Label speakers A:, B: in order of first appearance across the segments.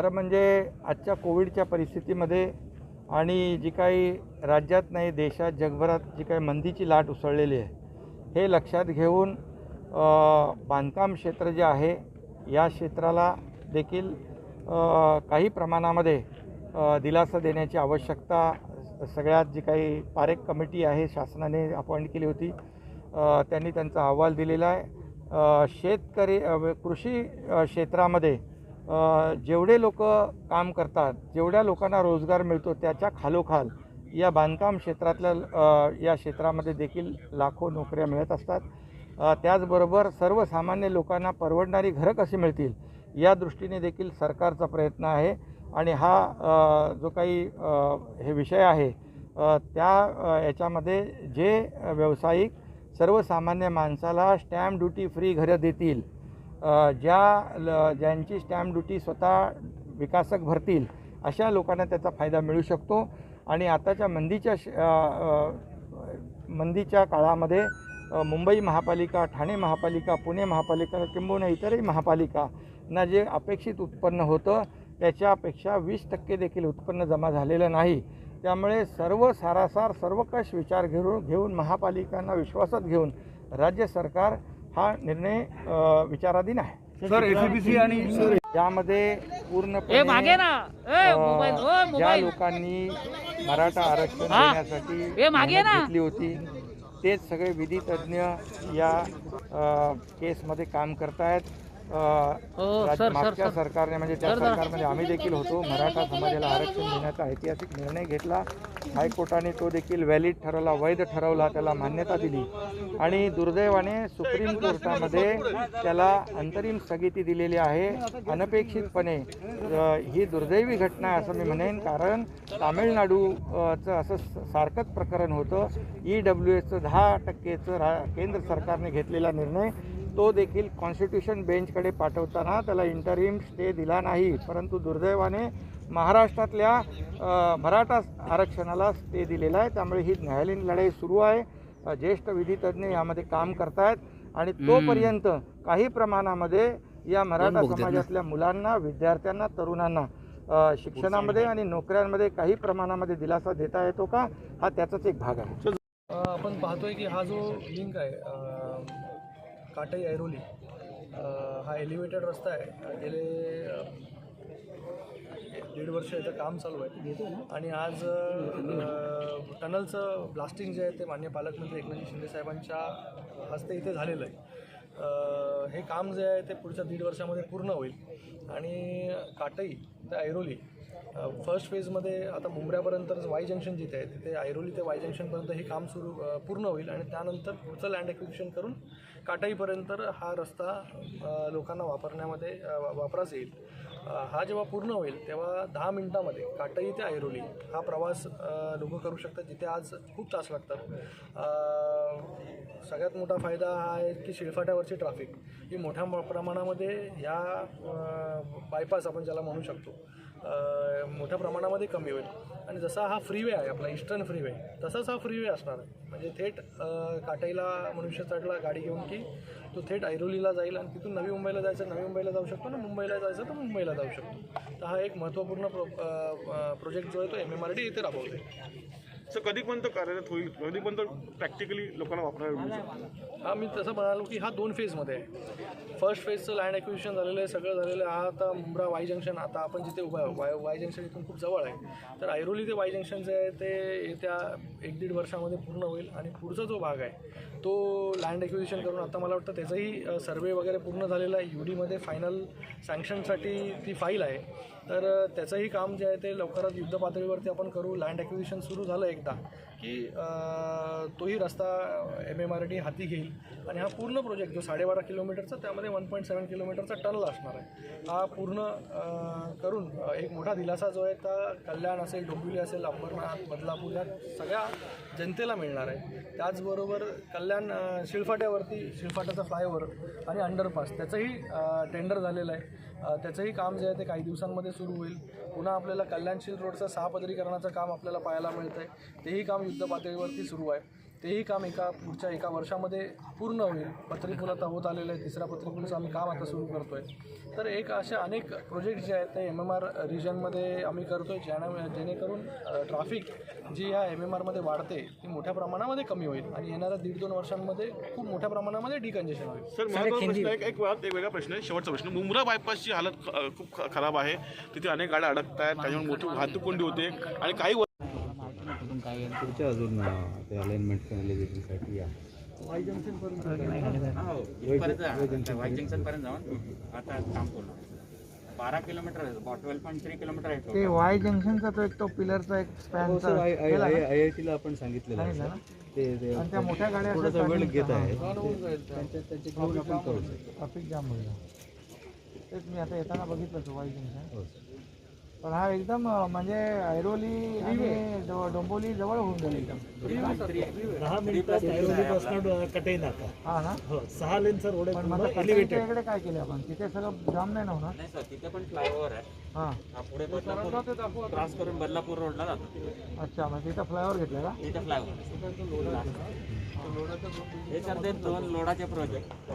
A: खरं म्हणजे आजच्या कोविडच्या परिस्थितीमध्ये आणि जी काही राज्यात नाही देशात जगभरात जी काही मंदीची लाट उसळलेली आहे हे लक्षात घेऊन बांधकाम क्षेत्र जे आहे या क्षेत्राला देखील काही प्रमाणामध्ये दिलासा देण्याची आवश्यकता सगळ्यात जी काही पारेख कमिटी आहे शासनाने अपॉइंट केली होती त्यांनी त्यांचा अहवाल दिलेला आहे. शेतकरी कृषी क्षेत्रामध्ये जेवढे लोक काम करतात जेवढ्या लोकांना रोजगार मिळतो त्याच्या खालोखाल या बांधकाम क्षेत्रातल्या या क्षेत्रामध्ये देखील लाखो नोकऱ्या मिळत असतात. त्याचबरोबर सर्वसामान्य लोकांना परवडणारी घरं कशी मिळतील या दृष्टीने देखील सरकारचा प्रयत्न आहे. आणि हा जो काही हे विषय आहे त्या याच्यामध्ये जे व्यावसायिक सर्वसामान्य माणसाला स्टॅम्प ड्युटी फ्री घरं देतील ज्या ल ज्यांची स्टॅम्प ड्युटी स्वतः विकासक भरतील अशा लोकांना त्याचा फायदा मिळू शकतो. आणि आताच्या मंदीच्या श- मंदीच्या काळामध्ये मुंबई महापालिका ठाणे महापालिका पुणे महापालिका किंबहुना इतरही महापालिकांना जे अपेक्षित उत्पन्न होतं त्याच्यापेक्षा वीस टक्के देखील उत्पन्न जमा झालेलं नाही. त्यामुळे सर्व सारासार सर्वकष विचार घेऊन घेऊन महापालिकांना विश्वासात घेऊन राज्य सरकार हा निर्णय विचाराधीन आहे
B: सर एसीबीसी आणि
A: यामध्ये
C: ए
A: पूर्णपणे
C: मागे ना ए
A: अ,
C: मोबाईल ओ
A: ज्या लोकांनी मराठा आरक्षण. देण्यासाठी
C: ए, मागे
A: मेहनत
C: ना.
A: घेतली होती तेच सगळे विधितज्ञ या अ, केसमध्ये काम करतायत अ,
C: हो,
A: राज्य-
C: सर, सर,
A: मागच्या
C: सर.
A: सरकारने म्हणजे त्या. सरकारमध्ये आम्ही देखील होतो मराठा समाजाला आरक्षण देण्याचा ऐतिहासिक निर्णय घेतला. हायकोर्टाने तो देखील व्हॅलिड ठरवला वैध ठरवला त्याला मान्यता दिली. आणि दुर्दैवाने सुप्रीम कोर्टामध्ये त्याला अंतरिम स्थगिती दिलेली आहे. अनपेक्षितपणे ही दुर्दैवी घटना आहे असं मी म्हणेन. कारण तामिळनाडूचं असं स- सारखंच प्रकरण होतं. ई डब्ल्यू एसचं दहा टक्केचं रा केंद्र सरकारने घेतलेला निर्णय. तो देखील कॉन्स्टिट्यूशन बेंचकडे पाठवताना त्याला इंटरिम स्टे दिला नाही. परंतु दुर्दैवाने महाराष्ट्रातल्या मराठा आरक्षणाला स्टे दिलेला आहे. त्यामुळे ही न्यायालयीन लढाई सुरू आहे. ज्येष्ठ विधितज्ञ यामध्ये काम करतायत. आणि तोपर्यंत काही प्रमाणामध्ये या मराठा समाजातल्या मुलांना विद्यार्थ्यांना तरुणांना शिक्षणामध्ये आणि नोकऱ्यांमध्ये काही प्रमाणामध्ये दिलासा देता येतो का? हा त्याचाच एक भाग आहे.
D: आपण पाहतोय की हा जो लिंक आहे काटई ऐरोली हा एलिव्हेटेड रस्ता आहे. गेले दीड वर्ष याचं काम चालू आहे. आणि आज टनलचं ब्लास्टिंग जे आहे ते मान्य पालकमंत्री एकनाथ शिंदे साहेबांच्या हस्ते इथे झालेलं आहे. हे काम जे आहे ते पुढच्या दीड वर्षामध्ये पूर्ण होईल. आणि काटई ते ऐरोली फर्स्ट फेजमध्ये आता मुंबऱ्यापर्यंत वाय जंक्शन जिथे आहे तिथे ऐरोली ते वाय जंक्शनपर्यंत हे काम सुरू पूर्ण होईल. आणि त्यानंतर पुढचं लँड एक्विशन करून काटाईपर्यंत हा रस्ता लोकांना वापरण्यामध्ये वापरास येईल. हा जेव्हा पूर्ण होईल तेव्हा दहा मिनटामध्ये काटाई ते ऐरोली हा प्रवास लोक करू शकतात जिथे आज खूप तास लागतात. सगळ्यात मोठा फायदा हा आहे की शिळफाट्यावरची ट्रॅफिक ही मोठ्या म- प्रमाणामध्ये ह्या बायपास आपण ज्याला म्हणू शकतो मोठ्या प्रमाणामध्ये कमी होईल. आणि जसा हा फ्रीवे आहे आपला ईस्टर्न फ्रीवे तसाच हा फ्रीवे असणार आहे. म्हणजे थेट काटाईला मनुष्य चढला गाडी घेऊन की तो थेट ऐरोलीला जाईल आणि तिथून नवी मुंबईला जायचं नवी मुंबईला जाऊ शकतो ना मुंबईला जायचं तर मुंबईला जाऊ शकतो. तर हा एक महत्त्वपूर्ण प्रो प्रोजेक्ट जो आहे तो एम एम आर डी इथे राबवतो
B: सर कधीपर्यंत कार्यरत होईल? कधीपर्यंत प्रॅक्टिकली लोकांना वापरायला मिळू
D: हा मी तसं म्हणालो की हा दोन फेजमध्ये आहे. फर्स्ट फेजचं लँड ॲक्विजिशन झालेलं आहे सगळं झालेलं आहे. हा आता मुंब्रा वाय जंक्शन आता आपण जिथे उभा वाय वाय जंक्शन इथून खूप जवळ आहे. तर ऐरोली ते वाय जंक्शन जे आहे ते येत्या एक दीड वर्षामध्ये पूर्ण होईल आणि पुढचा जो भाग आहे तो लँड ॲक्विजिशन करून आता मला वाटतं त्याचाही सर्वे वगैरे पूर्ण झालेला आहे. यू डीमध्ये फायनल सँक्शनसाठी ती फाईल आहे. तर त्याचंही काम जे आहे ते लवकरच युद्ध पातळीवरती आपण करू. लँड ॲक्विजिशन सुरू झालं एकदा. की तोही रस्ता एम एम आर डी हाती घेईल. आणि हा पूर्ण प्रोजेक्ट जो साडेबारा किलोमीटरचा त्यामध्ये वन पॉईंट सेवन किलोमीटरचा टनला असणार आहे. हा पूर्ण करून एक मोठा दिलासा जो आहे त्या कल्याण असेल डोंबिवली असेल अंबरनाथ बदलापूर या सगळ्या जनतेला मिळणार आहे. त्याचबरोबर कल्याण शिळफाट्यावरती शिळफाट्याचा फ्लायओव्हर आणि अंडरपास त्याचंही टेंडर झालेलं आहे. त्याचंही काम जे आहे ते काही दिवसांमध्ये सुरू होईल. पुन्हा आपल्याला कल्याणशील रोडचं सहापदरीकरणाचं काम आपल्याला पाहायला मिळतं आहे तेही काम युद्ध पातळीवरती सुरू आहे. तेही काम एका पुढच्या एका वर्षामध्ये पूर्ण होईल. पत्री पुल आता होत आलेलं आहे. तिसऱ्या पत्री पुलाचं आम्ही काम आता सुरू करतो आहे तर एक असे अनेक प्रोजेक्ट जे आहेत ते एम एम आर रिजनमध्ये आम्ही करतो आहे ज्याना जेणेकरून ट्रॅफिक जी या एम एम आरमध्ये वाढते ती मोठ्या प्रमाणामध्ये कमी होईल. आणि येणाऱ्या दीड दोन वर्षांमध्ये खूप मोठ्या प्रमाणामध्ये डिकंजेशन होईल.
B: सर एक एक वेगळा प्रश्न आहे. शेवटचा प्रश्न. मुंब्रा बायपासची हालत खूप ख- खराब आहे. तिथे अनेक गाड्या अडकत आहेत त्याच्यामुळे मोठी वाहतूक कोंडी होते. आणि काही
C: पुढच्या अजून ते अलाइनमेंट फायनलायझेशनसाठी या.
E: वाई जंक्शन पर्यंत जाऊन आता काम पूर्ण बारा किलोमीटर आहे ट्वेल्व पॉईंट थ्री किलोमीटर आहे
A: ते वाय जंक्शनचा तो एक तो पिलरचा एक
C: हो
A: स्पॅनचा
C: आय आय टीला आपण सांगितलेलं आहे. ते
A: त्या मोठ्या गाड्या
C: थोडासा वेळ घेत आहे.
A: हां. ट्रॅफिक जाम होईल. तेच मी आता येताना बघितलं तो वाई जंक्शन
C: हो
A: पण हा एकदम म्हणजे ऐरोली आणि डो- डोंबिवली जवळ होऊन जाईल एकदम.
F: दहा मिनिटात ऐरोलीपासून कटई नाका.
A: हा ना?
F: हो सहा लेनचा रोड
A: पण
F: आहे
A: मला इकडे काय केलं आपण? तिथे सगळं जाम नाही ना होणार?
E: नाही सर तिथे पण फ्लायओव्हर आहे.
A: हां.
E: हा पुढे बदलापूर क्रॉस करून बदलापूर रोडला जातो.
A: अच्छा मग तिथं फ्लायओव्हर घेतलं का?
E: तिथे फ्लायओव्हर हे सर ते दोन लोडाचे प्रोजेक्ट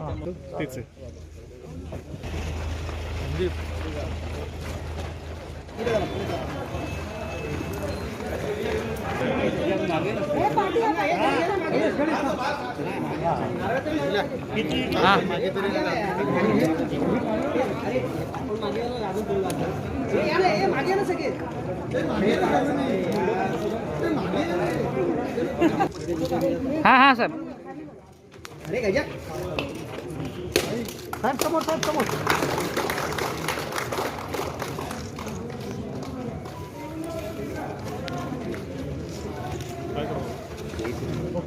B: तेच आहे
A: हा हा सर साहेब समोर साहेब समोर.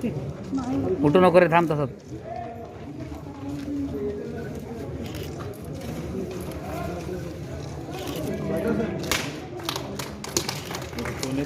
G: कुठून नको रे थांब तसं सोने